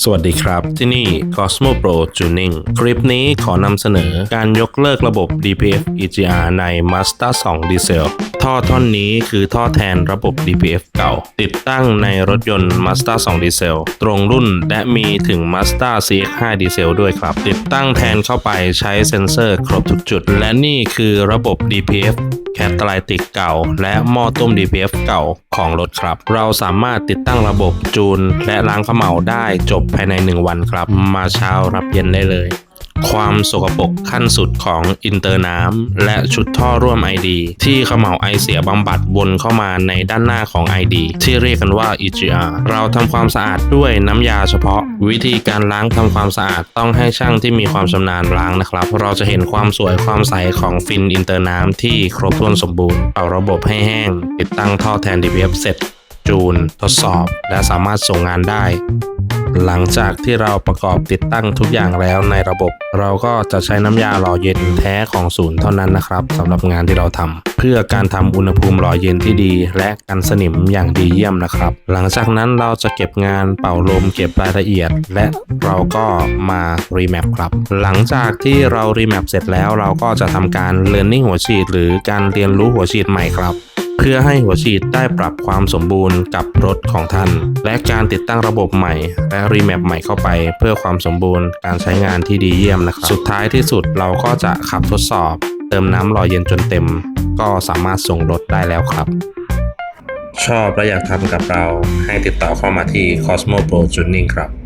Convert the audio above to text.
สวัสดีครับ ที่นี่ Cosmo Pro Tuning คลิปนี้ขอนำเสนอการยกเลิกระบบ DPF EGR ใน Mazda 2 Diesel ท่อท่อนนี้คือท่อแทนระบบ DPF เก่า ติดตั้งในรถยนต์ Mazda 2 Diesel ตรงรุ่นและมีถึง Mazda CX5 Diesel ด้วยครับ ติดตั้งแทนเข้าไปใช้เซ็นเซอร์ครบทุกจุด และนี่คือระบบ DPF แคตไลติกเก่า และหม้อต้ม DPF เก่าของรถครับ เราสามารถติดตั้งระบบจูน และล้างเขม่าได้จบภายใน 1 วันครับ มาเช้ารับเย็นได้เลย ความสกปรกขั้นสุดของอินเตอร์น้ำและชุดท่อร่วม ID ที่เขม่าไอเสียบำบัดวนเข้ามาในด้านหน้าของ ID ที่เรียกกันว่า EGR เราทำความสะอาดด้วยน้ำยาเฉพาะ วิธีการล้างทำความสะอาดต้องให้ช่างที่มีความชำนาญล้างนะครับ เราจะเห็นความสวยความใสของฟินอินเตอร์น้ำที่ครบถ้วนสมบูรณ์เอาระบบให้แห้ง ติดตั้งท่อแทน DPF เสร็จจูน ทดสอบ และสามารถส่งงานได้ หลังจากที่เราประกอบติดตั้งทุกอย่างแล้วในระบบ เราก็จะใช้น้ำยาหล่อเย็นแท้ของศูนย์เท่านั้นนะครับสำหรับงานที่เราทำเพื่อการทำอุณหภูมิหล่อเย็นที่ดี และกันสนิมอย่างดีเยี่ยมนะครับ หลังจากนั้นเราจะเก็บงานเป่าลมเก็บรายละเอียด และเราก็มารีแมปครับ หลังจากที่เรารีแมปเสร็จแล้วเราก็จะทำการ learning หัวฉีด หรือการเรียนรู้หัวฉีดใหม่ครับ พื่อให้หัวฉีดได้ปรับความสมบูรณ์กับรถของท่าน และการติดตั้งระบบใหม่ และรีแมปใหม่เข้าไป เพื่อความสมบูรณ์การใช้งานที่ดีเยี่ยมนะครับ สุดท้ายที่สุดเราก็จะขับทดสอบ เติมน้ำหล่อเย็นจนเต็ม ก็สามารถส่งรถได้แล้วครับ ชอบและอยากทำกับเราให้ติดต่อเข้ามาที่ Cosmo Pro Tuning ครับ